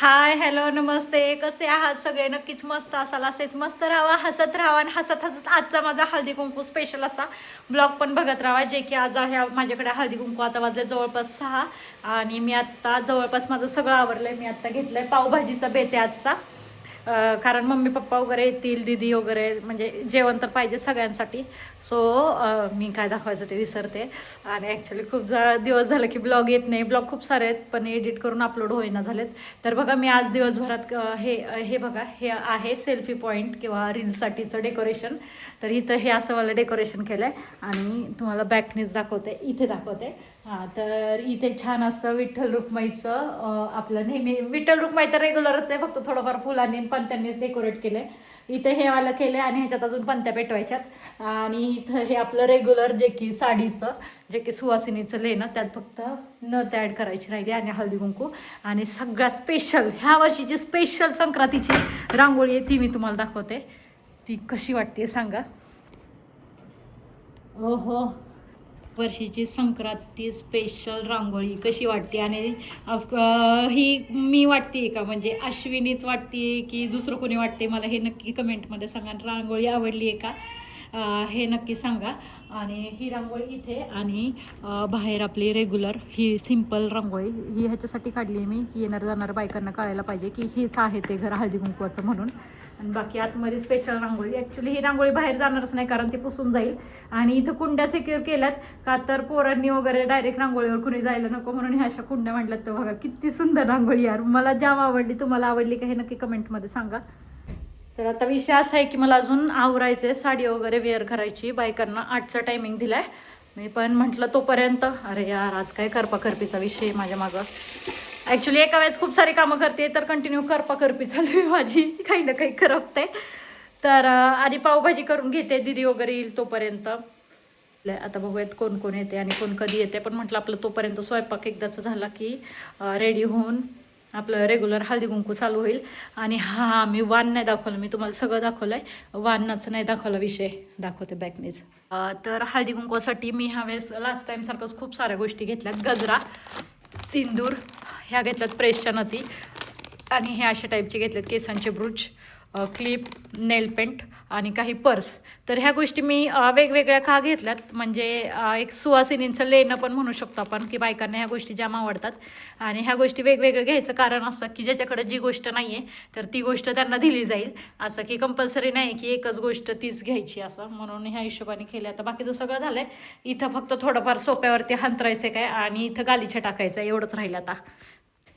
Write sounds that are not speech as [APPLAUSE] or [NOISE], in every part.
Hi hello नमस्ते. कसे आहात सगळे? नक्कीच मस्त असाल असेच. मस्त राहा हसत राहा आणि हसत हसत आजचा माझा हळदी कुंकू स्पेशल असा ब्लॉग पण बघत राहा जे की आज आहे माझ्याकडे हळदी कुंकू आता वाजले जवळपास सहा. आणि मी आत्ता जवळपास माझं सगळं आवरलंय. मी आत्ता घेतलं आहे पावभाजीचा बेते आजचा. कारण मम्मी पप्पा वगैरे येतील दीदी वगैरे म्हणजे जेवण तर पाहिजे सगळ्यांसाठी. सो मी काय दाखवायचं ते विसरते. आणि ॲक्च्युली खूप जा दिवस झालं की ब्लॉग येत नाही. ब्लॉग खूप सारे आहेत पण एडिट करून अपलोड होईना झालेत. तर बघा मी आज दिवसभरात हे हे बघा हे आहे सेल्फी पॉईंट किंवा रीलसाठीचं डेकोरेशन तर इथं हे असं मला डेकोरेशन केलं आहे आणि तुम्हाला बॅकनीच दाखवते. इथे दाखवते. हां तर इथे छान असं विठ्ठल रुक्माईचं आपलं नेहमी विठ्ठल रुक्माई तर रेग्युलरच आहे फक्त थोडंफार फुलांनी पण त्यांनी डेकोरेट केलंय. इथे हे वालं केलं आणि ह्याच्यात अजून पंत्या पेटवायच्यात. आणि इथं हे आपलं रेग्युलर जे की साडीचं जे की सुवासिनीचं लेणं त्यात फक्त नथ ॲड करायची राहिली आणि हळदी कुंकू. आणि सगळ्यात स्पेशल ह्या वर्षीची स्पेशल संक्रांतीची रांगोळी आहे ती मी तुम्हाला दाखवते. ती कशी वाटते सांगा. ओहो. वर्षीची संक्रांती स्पेशल रांगोळी कशी वाटते? आणि अफ- ही मी वाटते का? म्हणजे अश्विनीच वाटते की दुसरं कोणी वाटते मला हे नक्की कमेंटमध्ये सांगा. रांगोळी आवडली आहे का हे नक्की सांगा. आणि ही रांगोळी इथे आणि बाहेर आपली रेग्युलर ही सिंपल रांगोळी. ही ह्याच्यासाठी काढली आहे मी. की येणार जाणार बायकांना कळायला पाहिजे की हीच आहे ते घर हळदी कुंकवाचं म्हणून. आणि बाकी आतमध्ये स्पेशल रांगोळी. ॲक्च्युली ही रांगोळी बाहेर जाणारच नाही कारण ती पुसून जाईल. आणि इथं कुंड्या सिक्युअर केल्यात. का तर पोरांनी वगैरे डायरेक्ट रांगोळीवर कुणी जायला नको म्हणून ह्या अशा कुंड्या म्हटल्यात तर बघा किती सुंदर रांगोळी यार. मला जाम आवडली तुम्हाला आवडली का हे नक्की कमेंटमध्ये सांगा. तर आता विषय असा आहे की मला अजून आवरायचे साडी वगैरे वेअर करायची. बायकांना आठचा टायमिंग दिला आहे मी पण म्हटलं तोपर्यंत. अरे यार आज काय करपा करपीचा विषय आहे माझ्या मागं. ॲक्च्युली एका वेळेस खूप सारी कामं करते तर कंटिन्यू करपा करपी चालू आहे [LAUGHS] माझी. काही ना काही करपते. तर आधी पावभाजी करून घेते दिदी वगैरे येईल तोपर्यंत. आता बघूयात कोण कोण येते आणि कोण कधी येते. पण म्हटलं आपलं तोपर्यंत स्वयंपाक एकदाचा झाला की रेडी होऊन आपलं रेग्युलर हळदी कुंकू चालू होईल. आणि हा मी वान नाही दाखवलं मी तुम्हाला सगळं दाखवलं आहे वानाचं नाही दाखवला विषय. दाखवते बॅकनीज तर हळदी कुंकूसाठी मी ह्यावेळेस लास्ट टाईमसारखंच खूप साऱ्या गोष्टी घेतल्यात. गजरा सिंदूर ह्या घेतल्यात प्रेसच्या नती आणि हे अशा टाईपचे घेतलेत केसांचे ब्रुच क्लिप नेल पेंट आणि काही पर्स. तर ह्या गोष्टी मी वेगवेगळ्या का घेतल्यात. म्हणजे एक सुवासिनींचं लेणं पण म्हणू शकतो आपण की बायकांना ह्या गोष्टी जाम आवडतात. आणि ह्या गोष्टी वेगवेगळ्या घ्यायचं कारण असं की ज्याच्याकडे जी गोष्ट नाही आहे तर ती गोष्ट त्यांना दिली जाईल. असं की कंपल्सरी नाही की एकच गोष्ट तीच घ्यायची असं. म्हणून ह्या हिशोबाने केलं आता बाकीचं सगळं झालं आहे इथं फक्त थोडंफार सोप्यावरती हंतरायचं काय आणि इथं गालीच्या टाकायचं एवढंच राहिलं आता.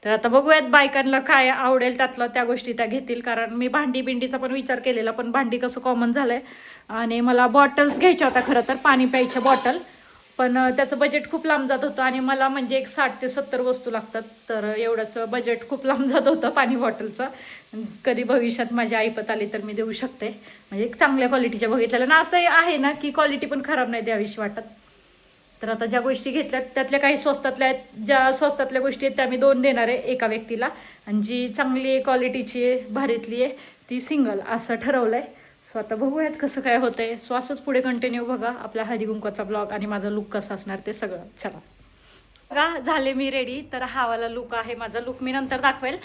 तर आता बघूयात बायकांना काय आवडेल त्यातलं त्या गोष्टी त्या घेतील. कारण मी भांडी बिंडीचा पण विचार केलेला पण भांडी कसं कॉमन झालंय. आणि मला बॉटल्स घ्यायच्या होत्या खरं तर पाणी प्यायच्या बॉटल पण त्याचं बजेट खूप लांब जात होतं आणि मला म्हणजे एक साठ ते सत्तर वस्तू लागतात. तर एवढंच बजेट खूप लांब जात होतं पाणी बॉटलचं कधी भविष्यात माझी ऐपत आली तर मी देऊ शकते. म्हणजे एक चांगल्या क्वालिटीच्या बघितलेलं ना असं आहे ना की क्वालिटी पण खराब नाही द्यावीशी वाटत. तर आता ज्या गोष्टी घेतल्या त्यातल्या काही स्वस्तातल्या आहेत ज्या स्वस्तातल्या गोष्टी आहेत त्या मी दोन देणार आहे एका व्यक्तीला. आणि जी चांगली आहे क्वालिटीची आहे भारीतली आहे ती सिंगल असं ठरवलं आहे सो आता बघूयात कसं काय होतंय. सो असंच पुढे कंटिन्यू बघा आपल्या हळदी कुंकवाचा ब्लॉग आणि माझा लुक कसा असणार ते सगळं. चला. बघा झाले मी रेडी तर हा वाला लुक आहे माझा. लुक मी नंतर दाखवेल.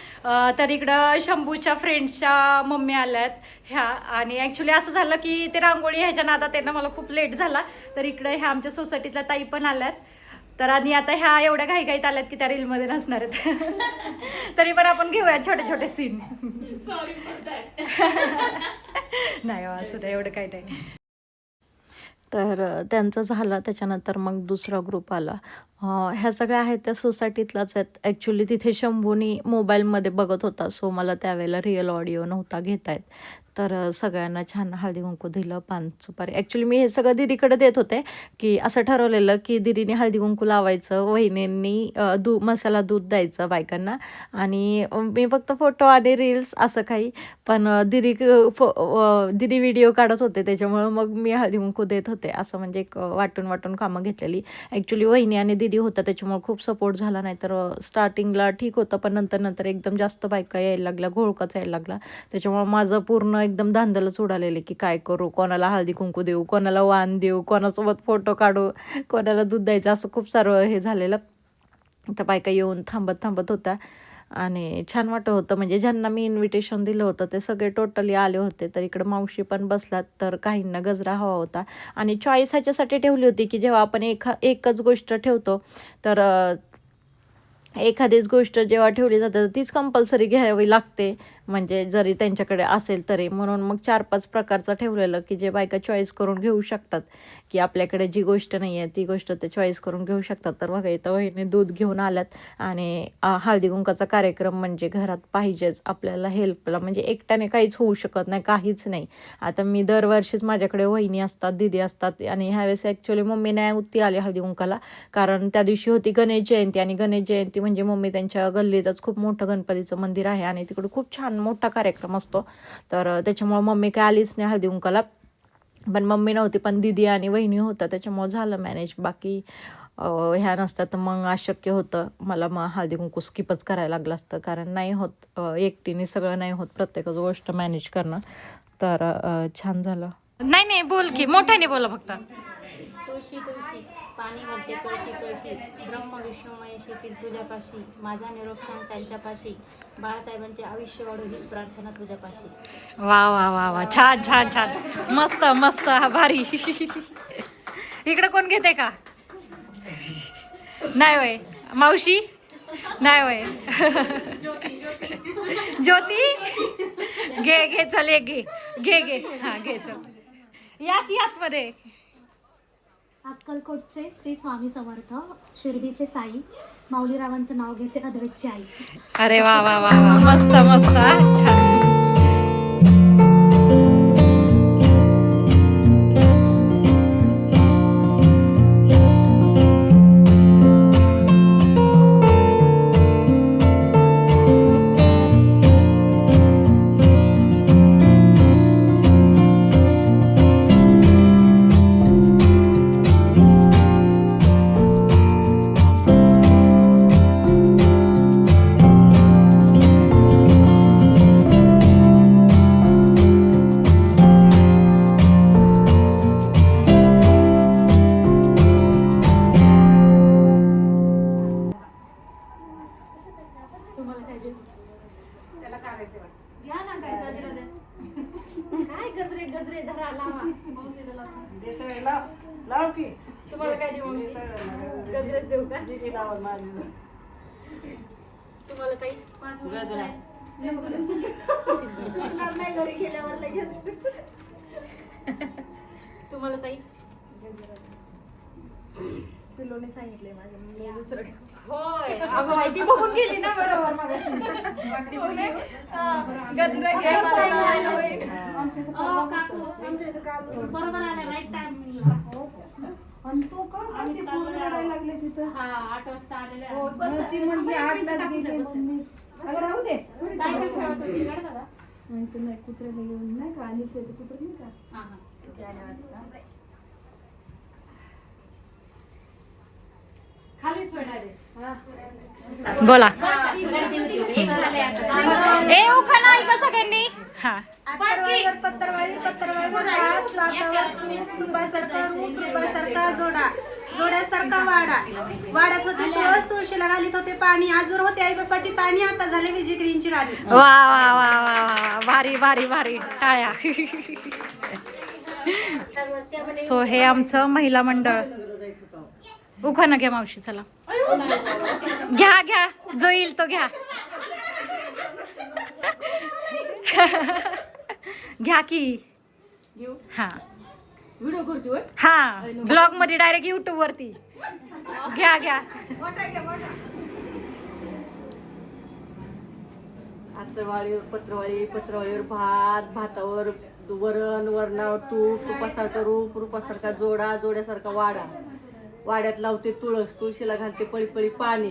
तर इकडं शंभूच्या फ्रेंड्सच्या मम्मी आल्यात ह्या. आणि ॲक्च्युली असं झालं की ते रांगोळी ह्याच्या नादात त्यांना मला खूप लेट झाला. तर इकडं ह्या आमच्या सोसायटीतल्या ताई पण आल्यात. तर आणि आता ह्या एवढ्या घाईघाईत आल्यात की त्या रीलमध्ये नसणार आहेत. [LAUGHS] तरी पण आपण घेऊया छोटे छोटे सीन [LAUGHS] नाही हो, असं एवढं काही नाही. तर त्यांचं झालं त्याच्यानंतर मग दुसरा ग्रुप आला. ह्या सगळ्या आहेत त्या सोसायटीतलाच आहेत. ॲक्च्युली तिथे शंभूनी मोबाईलमध्ये बघत होता सो मला त्यावेळेला रिअल ऑडिओ नव्हता घेता येत. तर सगळ्यांना छान हळदी कुंकू दिलं पान सुपारी. ॲक्च्युली मी हे सगळं दिदीकडे देत होते की असं ठरवलेलं की दिदीने हळदी कुंकू लावायचं वहिनींनी दू मसाला दूध द्यायचं बायकांना. आणि मी फक्त फोटो आणि रील्स असं काही पण दिदी फो दिदी व्हिडिओ काढत होते त्याच्यामुळं मग मी हळदी कुंकू देत होते. असं म्हणजे एक वाटून वाटून कामं घेतलेली. ॲक्च्युली वहिनी आणि दिदी होतं त्याच्यामुळे खूप सपोर्ट झाला नाही तर स्टार्टिंगला ठीक होतं पण नंतर नंतर एकदम जास्त बायका यायला लागल्या घोळकाच यायला लागला. त्याच्यामुळं माझं पूर्ण एकदम धांदलच उडालेले की काय करू? कोणाला हळदी कुंकू देऊ? कोणाला वाण देऊ? कोणासोबत फोटो काढू? कोणाला दूध द्यायचं? असं खूप सारं हे झालेलं. तर बायका येऊन थांबत थांबत होत्या. आणि छान वाटत होतं. म्हणजे ज्यांना मी इन्व्हिटेशन दिलं होतं ते सगळे टोटली आले होते. तर इकडं मावशी पण बसलात तर काहींना गजरा हवा होता. आणि चॉईस ह्याच्यासाठी ठेवली होती की जेव्हा आपण एका एकच गोष्ट ठेवतो तर एखादीच गोष्ट जेव्हा ठेवली जाते तर तीच कंपल्सरी घ्यावी लागते. म्हणजे जरी त्यांच्याकडे असेल तरी. म्हणून मग चार पाच प्रकारचं ठेवलेलं की जे बायका चॉईस करून घेऊ शकतात. की आपल्याकडे जी गोष्ट नाही आहे ती गोष्ट ते चॉईस करून घेऊ शकतात. तर बघा इथं वहिनी दूध घेऊन आल्यात आणि हळदी कुंकाचा कार्यक्रम म्हणजे घरात पाहिजेच. आपल्याला हेल्पला म्हणजे एकट्याने काहीच होऊ शकत नाही काहीच नाही. आता मी दरवर्षीच माझ्याकडे वहिनी असतात दिदी असतात आणि ह्यावेळेस ॲक्च्युली मम्मी नाही उत्ती आली हळदी कुंकाला. कारण त्या दिवशी होती गणेश जयंती आणि गणेश जयंती म्हणजे मम्मी त्यांच्या गल्लीतच खूप मोठं गणपतीचं मंदिर आहे आणि तिकडे खूप छान मोठा कार्यक्रम असतो. तर त्याच्यामुळं मम्मी काय आलीच नाही हळदी कुंकाला पण मम्मी नव्हती पण दिदी आणि वहिनी होत्या त्याच्यामुळं झालं मॅनेज बाकी ह्या नसतात तर मग अशक्य होतं. मला मग हळदी कुंकू स्किपच करायला लागलं असतं. कारण नाही होत एकटीने सगळं नाही होत प्रत्येकच गोष्ट मॅनेज करणं. तर छान झालं. नाही नाही बोल की. मोठ्याने बोला फक्त. तुळशी तुळशी. पाणी घालते कळशी कळशी ब्रह्म विष्णू महेश तुझ्यापाशी. माझा निरोप सांग त्यांच्यापाशी. बाळासाहेबांचे आयुष्य वाढू हीच प्रार्थना तुझ्यापाशी. वा वा वा वा. छान छान छान. मस्त मस्त. भारी. इकडे कोण घेते का? नाही वय मावशी? नाही वय ज्योती? घे घे चल एक घे. घे घे. हा घे चल. यात यात मध्ये अक्कलकोटचे श्री स्वामी समर्थ शिर्डीचे साई माऊलीरावांचं नाव घेते अद्वैतची आई. अरे वा वा वा वा. मस्त मस्त. गजरेच देऊ का? तुम्हाला काही सुटणार नाही घरी गेल्यावर लगेच. तुम्हाला काही? पिलोने सांगितलंय माझ्या मी दुसरं होय. अगं माहिती बघून गेली ना बरोबर गजरा घ्या बरोबर आला राईट टाइम आणि तो का किती पूर्ण रडायला लागले तिथं? हा आठ वाजता आलेला हो, बस. ती आठलाच गेली मम्मी अगं राहू दे. खेळत होती नाही कुत्र्याला घेऊन नाही का आणि ते कुत्र नाही का? हा, हा. खालीच होणार बोला. ए उखाणा ऐका सगळ्यांनी. हा. जोडा जोड्यासारखा वाडा वाड्यात तुळस तुळशीला घालीत होते पाणी आजूर होते आई बाप्पाची ताणी आता झाले विजिकडींची राणी वा वा वा वा वा. वारी भारी भारी भारी. टाळ्या. सो हे आमचं महिला मंडळ. उखाणा घ्या मावशी चला. घ्या घ्या. जो येईल तो घ्या. [LAUGHS] घ्या की. हा. हा. ब्लॉगमध्ये डायरेक्ट युट्यूब वरती. घ्या घ्या. आतरवाळीवर पत्रवाळी पत्रवाळीवर भात भातावर वरण वरणावर तूप तुपासारखा रूप रूपासारखा जोडा जोड्यासारखा वाडा. वाड्यात लावते तुळस तुळशीला घालते पळी पळी पाणी.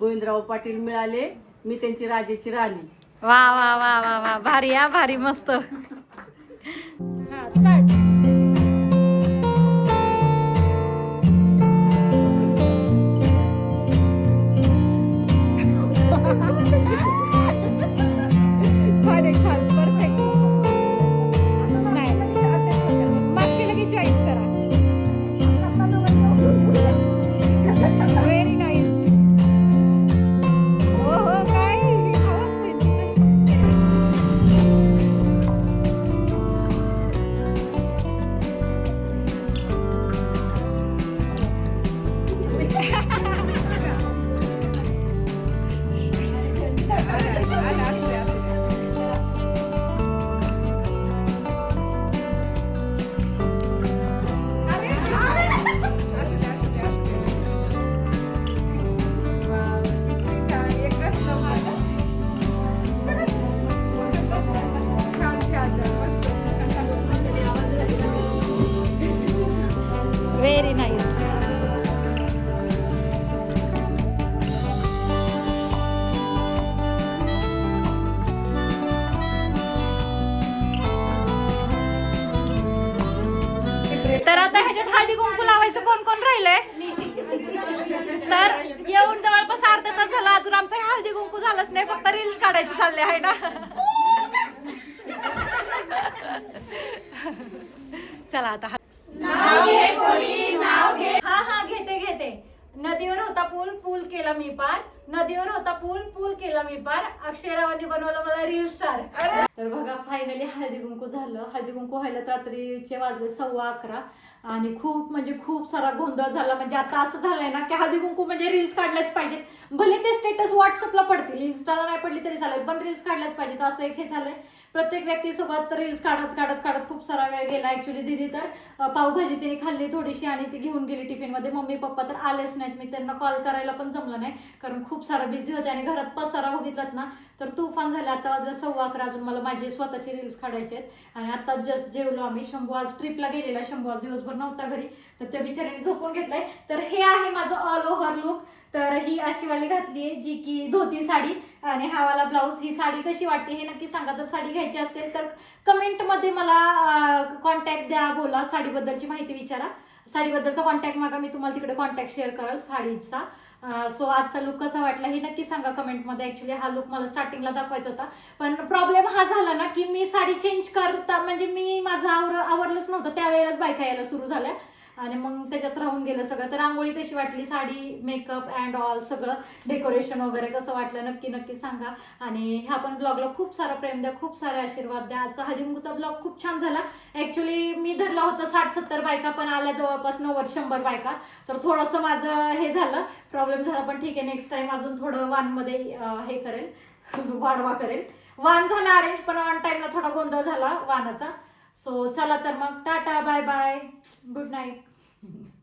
गोविंदराव पाटील मिळाले मी त्यांची राजेची राणी. वा वा वा वा वा. भारी हा भारी मस्त. हा स्टार्ट काढायचे चालले आहे ना? चला आता हा. हा घेते घेते. नदीवर होता पूल पूल केला मी पार. नदीवर होता पूल पूल केला मी पार. अक्षरावानी बनवलं मला रील स्टार तर बघा फायनली हळदी कुंकू झालं. हळदी कुंकू व्हायला रात्रीचे वाजले सव्वा अकरा. आणि खूप म्हणजे खूप सारा गोंधळ झाला. म्हणजे आता असं झालंय ना की हळदी कुंकू म्हणजे रील्स काढल्याच पाहिजेत. भले ते स्टेटस व्हॉट्सअपला पडतील. इन्स्टाला नाही पडली तरी चालेल पण रील्स काढल्याच पाहिजेत. असं एक हे झालंय. प्रत्येक व्यक्तीसोबत रील्स काढत काढत काढत खूप सारा वेळ गेला. ऍक्च्युली दिदी तर पावभाजी तिने खाल्ली थोडीशी आणि ती घेऊन गेली टिफिनमध्ये मम्मी पप्पा तर आलेच नाहीत. मी त्यांना कॉल करायला पण जमलं नाही. कारण खूप सारा बिझी होते आणि घरात पसारा बघितलात ना तर तुफान झाले. आता वाजलं सव्वा अकरा. अजून मला माझे स्वतःचे रील्स काढायचे आहेत. आणि आता जस्ट जेवलो आम्ही. शंभू आज ट्रिपला गेलेला. शंभू आज दिवसभर नव्हता घरी. तर त्या बिचाऱ्याने झोपून घेतलाय. तर हे आहे माझं ऑल ओव्हर लुक तर ही अशी वाली घातली आहे जी की धोती साडी आणि हा वाला ब्लाऊज ही साडी कशी वाटते हे नक्की सांगा. जर साडी घ्यायची असेल तर कमेंटमध्ये मला कॉन्टॅक्ट द्या बोला. साडीबद्दलची माहिती विचारा. साडीबद्दलचा कॉन्टॅक्ट मागा मी तुम्हाला तिकडे कॉन्टॅक्ट शेअर करेल साडीचा. सो आजचा लुक कसा वाटला हे नक्की सांगा कमेंटमध्ये ॲक्च्युली हा लुक मला स्टार्टिंगला दाखवायचा होता. पण प्रॉब्लेम हा झाला ना की मी साडी चेंज करता म्हणजे मी माझं आवर आवरलंच नव्हतं. त्यावेळेलाच बायका यायला सुरू झाल्या. आणि मग त्याच्यात राहून गेलं सगळं. तर रांगोळी कशी वाटली? साडी मेकअप अँड ऑल सगळं. डेकोरेशन वगैरे कसं वाटलं? नक्की नक्की सांगा. आणि ह्या पण ब्लॉगला खूप सारा प्रेम द्या खूप सारे आशीर्वाद द्या. आजचा हळदीकुंकूचा ब्लॉग खूप छान झाला. ॲक्च्युली मी धरला होता साठ सत्तर बायका पण आल्या जवळपास नव्वद शंभर बायका. तर थोडंसं माझं हे झालं. प्रॉब्लेम झाला पण ठीक आहे. नेक्स्ट टाईम अजून थोडं वानमध्ये हे करेल. [LAUGHS] वाढवा करेल. वान झाला अरेंज पण ऑन टाईमला थोडा गोंधळ झाला वानाचा. सो चला तर मग. Tata bye bye good night Mm-hmm. [LAUGHS]